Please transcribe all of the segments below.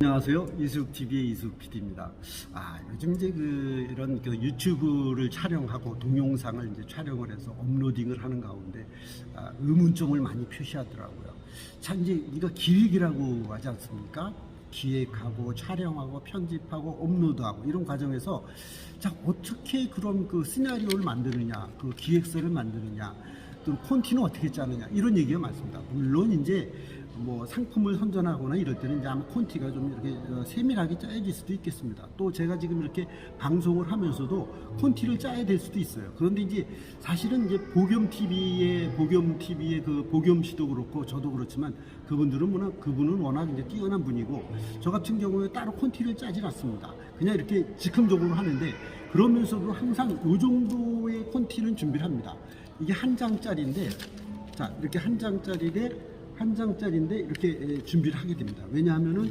안녕하세요. 이숙 TV의 이숙 PD입니다. 아, 요즘 이제 그 이런 그 유튜브를 촬영하고 동영상을 이제 촬영을 해서 업로딩을 하는 가운데 아, 의문점을 많이 표시하더라고요. 참 이제 이거 기획이라고 하지 않습니까? 기획하고 촬영하고 편집하고 업로드하고 이런 과정에서 자 어떻게 그런 그 시나리오를 만드느냐, 그 기획서를 만드느냐, 또 콘티는 어떻게 짜느냐 이런 얘기가 많습니다. 물론 이제 뭐 상품을 선전하거나 이럴 때는 이제 아마 콘티가 좀 이렇게 어, 세밀하게 짜여질 수도 있겠습니다. 또 제가 지금 이렇게 방송을 하면서도 콘티를 짜야 될 수도 있어요. 그런데 이제 사실은 이제 보겸 TV의 보겸 TV의 그 보겸 씨도 그렇고 저도 그렇지만 그분들은 워낙 그분은 워낙 이제 뛰어난 분이고 저 같은 경우에 따로 콘티를 짜질 않습니다. 그냥 이렇게 즉흥적으로 하는데 그러면서도 항상 요 정도의 콘티는 준비를 합니다. 이게 한 장짜리인데 자 이렇게 한 장짜리에 한 장짜리인데 이렇게 에, 준비를 하게 됩니다. 왜냐하면은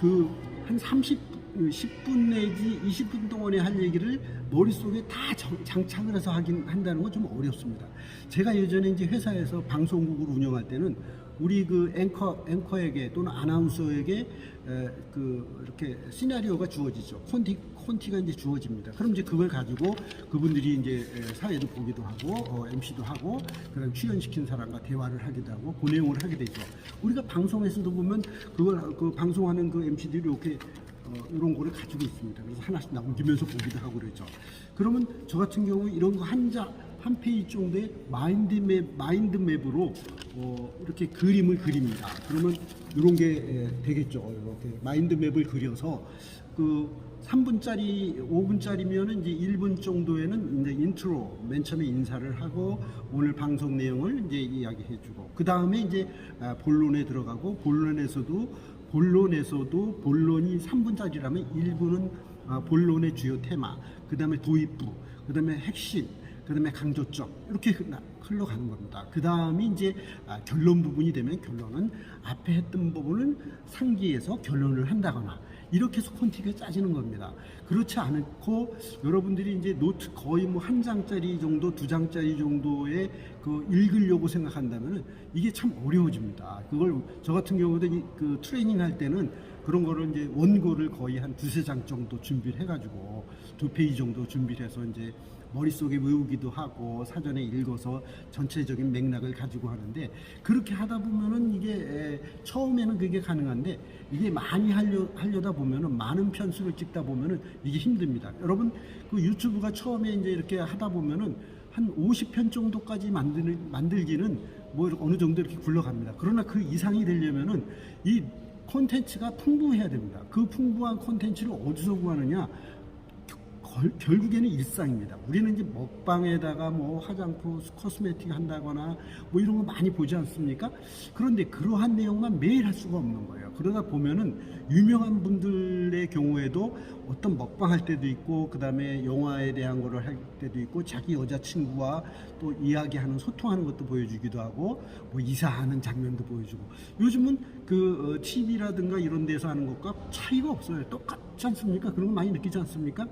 그 한 30, 10분 내지 20분 동안에 할 얘기를 머릿속에 다 정- 장착을 해서 하긴 한다는 건 좀 어렵습니다. 제가 예전에 이제 회사에서 방송국을 운영할 때는 우리 그 앵커, 앵커에게 또는 아나운서에게 에, 그 이렇게 시나리오가 주어지죠. 콘티, 콘티가 이제 주어집니다. 그럼 이제 그걸 가지고 그분들이 이제 에, 사회도 보기도 하고 어, MC도 하고 그다음 출연시킨 사람과 대화를 하기도 하고 그 내용을 하게 되죠. 우리가 방송에서도 보면 그걸 그 방송하는 그 MC들이 이렇게 어, 이런 거를 가지고 있습니다. 그래서 하나씩 남기면서 보기도 하고 그러죠. 그러면 저 같은 경우 이런 거한 장, 한 페이지 정도의 마인드맵, 마인드맵으로 어, 이렇게 그림을 그립니다. 그러면 이런 게 에, 되겠죠. 이렇게 마인드맵을 그려서 그 3분짜리, 5분짜리면은 이제 1분 정도에는 이제 인트로, 맨 처음에 인사를 하고 오늘 방송 내용을 이제 이야기해 주고 그 다음에 이제 아, 본론에 들어가고 본론에서도 본론에서도 본론이 3분짜리라면 1분은 아, 본론의 주요 테마, 그 다음에 도입부, 그 다음에 핵심, 그 다음에 강조점 이렇게 흘러- 흘러가는 겁니다. 그 다음이 이제 아, 결론 부분이 되면 결론은 앞에 했던 부분을 상기해서 결론을 한다거나 이렇게 해서 콘티가 짜지는 겁니다. 그렇지 않고 여러분들이 이제 노트 거의 뭐 한 장짜리 정도, 두 장짜리 정도의 그 읽으려고 생각한다면은 이게 참 어려워집니다. 그걸 저 같은 경우도 이- 그 트레이닝 할 때는 그런 거를 이제 원고를 거의 한 두세 장 정도 준비를 해가지고 두 페이지 정도 준비를 해서 이제 머릿속에 외우기도 하고 사전에 읽어서 전체적인 맥락을 가지고 하는데 그렇게 하다 보면은 이게 에, 처음에는 그게 가능한데 이게 많이 하려, 하려다 보면은 많은 편수를 찍다 보면은 이게 힘듭니다. 여러분 그 유튜브가 처음에 이제 이렇게 하다 보면은 한 50편 정도까지 만드는, 만들기는 뭐 어느 정도 이렇게 굴러갑니다. 그러나 그 이상이 되려면은 이 콘텐츠가 풍부해야 됩니다. 그 풍부한 콘텐츠를 어디서 구하느냐? 걸- 결국에는 일상입니다. 우리는 이제 먹방에다가 뭐 화장품, 코스메틱 한다거나 뭐 이런 거 많이 보지 않습니까? 그런데 그러한 내용만 매일 할 수가 없는 거예요. 그러다 보면은 유명한 분들의 경우에도 어떤 먹방 할 때도 있고 그 다음에 영화에 대한 거를 할 때도 있고 자기 여자친구와 또 이야기하는 소통하는 것도 보여주기도 하고 뭐 이사하는 장면도 보여주고 요즘은 그 TV라든가 이런 데서 하는 것과 차이가 없어요. 똑같지 않습니까? 그런 거 많이 느끼지 않습니까?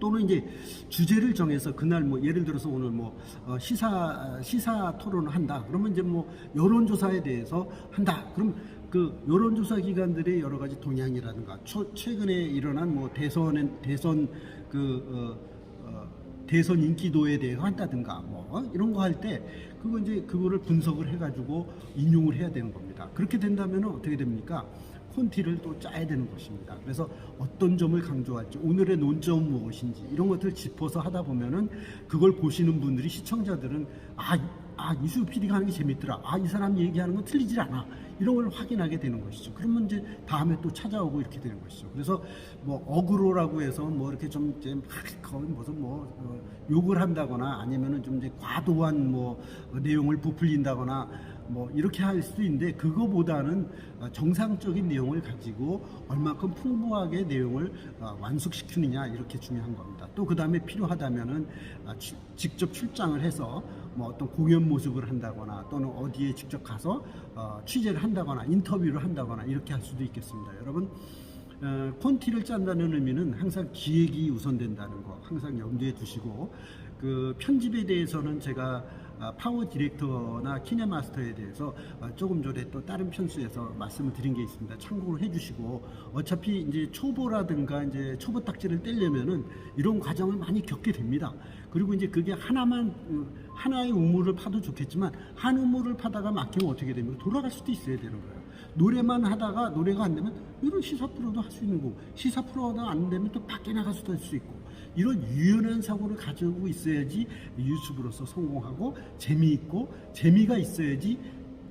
또는 이제 주제를 정해서 그날 뭐 예를 들어서 오늘 뭐 어, 시사 시사 토론을 한다. 그러면 이제 뭐 여론조사에 대해서 한다. 그럼 그 여론조사 기관들의 여러 가지 동향이라든가 초, 최근에 일어난 뭐 대선엔 대선 그 어, 어, 대선 인기도에 대해서 한다든가 뭐 이런 거 할 때 그거 이제 그거를 분석을 해가지고 인용을 해야 되는 겁니다. 그렇게 된다면 어떻게 됩니까? 콘티를 또 짜야 되는 것입니다. 그래서 어떤 점을 강조할지, 오늘의 논점은 무엇인지 이런 것들을 짚어서 하다 보면은 그걸 보시는 분들이 시청자들은 아, 아 이수 PD가 하는 게 재밌더라. 아, 이 사람 얘기하는 건 틀리질 않아. 이런 걸 확인하게 되는 것이죠. 그러면 이제 다음에 또 찾아오고 이렇게 되는 것이죠. 그래서 뭐 어그로라고 해서 뭐 이렇게 좀 이제 막 거의 무슨 뭐 어, 욕을 한다거나 아니면은 좀 이제 과도한 뭐 어, 내용을 부풀린다거나 뭐 이렇게 할 수도 있는데 그거보다는 어, 정상적인 내용을 가지고 얼마큼 풍부하게 내용을 어, 완숙시키느냐 이렇게 중요한 겁니다. 또 그 다음에 필요하다면은 아, 치- 직접 출장을 해서 뭐 어떤 공연 모습을 한다거나 또는 어디에 직접 가서 어, 취재를 한다거나 인터뷰를 한다거나 이렇게 할 수도 있겠습니다. 여러분 어, 콘티를 짠다는 의미는 항상 기획이 우선된다는 거 항상 염두에 두시고 그 편집에 대해서는 제가 아, 파워 디렉터나 키네마스터에 대해서 아, 조금 전에 또 다른 편수에서 말씀을 드린 게 있습니다. 참고를 해주시고 어차피 이제 초보라든가 이제 초보 딱지를 떼려면은 이런 과정을 많이 겪게 됩니다. 그리고 이제 그게 하나만 음, 하나의 우물을 파도 좋겠지만 한 우물을 파다가 막히면 어떻게 되면 돌아갈 수도 있어야 되는 거예요. 노래만 하다가 노래가 안 되면 이런 시사 프로도 할 수 있는 거고 시사 프로가 안 되면 또 밖에 나갈 수도 할 수 있고 이런 유연한 사고를 가지고 있어야지 유튜브로서 성공하고 재미있고 재미가 있어야지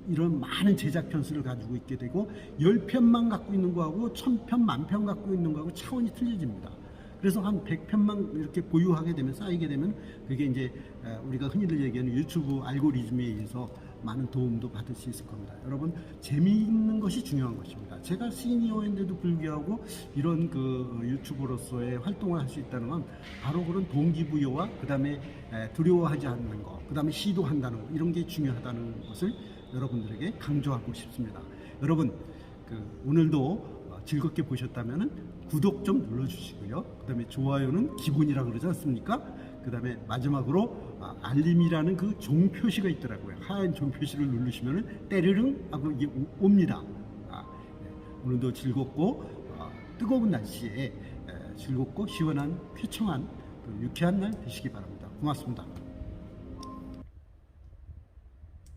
이런 많은 제작 편수를 가지고 있게 되고 열 편만 갖고 있는 거하고 천 편, 만편 갖고 있는 거하고 차원이 틀려집니다. 그래서 한 100편만 이렇게 보유하게 되면 쌓이게 되면 그게 이제 에, 우리가 흔히들 얘기하는 유튜브 알고리즘에 의해서 많은 도움도 받을 수 있을 겁니다. 여러분 재미있는 것이 중요한 것입니다. 제가 시니어인데도 불구하고 이런 그 유튜버로서의 활동을 할 수 있다는 건 바로 그런 동기부여와 그 다음에 에, 두려워하지 않는 것, 그 다음에 시도한다는 것 이런 게 중요하다는 것을 여러분들에게 강조하고 싶습니다. 여러분 그 오늘도 어, 즐겁게 보셨다면 구독 좀 눌러주시고요. 그 다음에 좋아요는 기본이라 그러지 않습니까? 그 다음에 마지막으로 아, 알림이라는 그 종 표시가 있더라고요. 하얀 종 표시를 누르시면 때르릉 하고 이게 오- 옵니다. 아, 네. 오늘도 즐겁고 어, 뜨거운 날씨에 에, 즐겁고 시원한 쾌청한 그 유쾌한 날 되시기 바랍니다. 고맙습니다.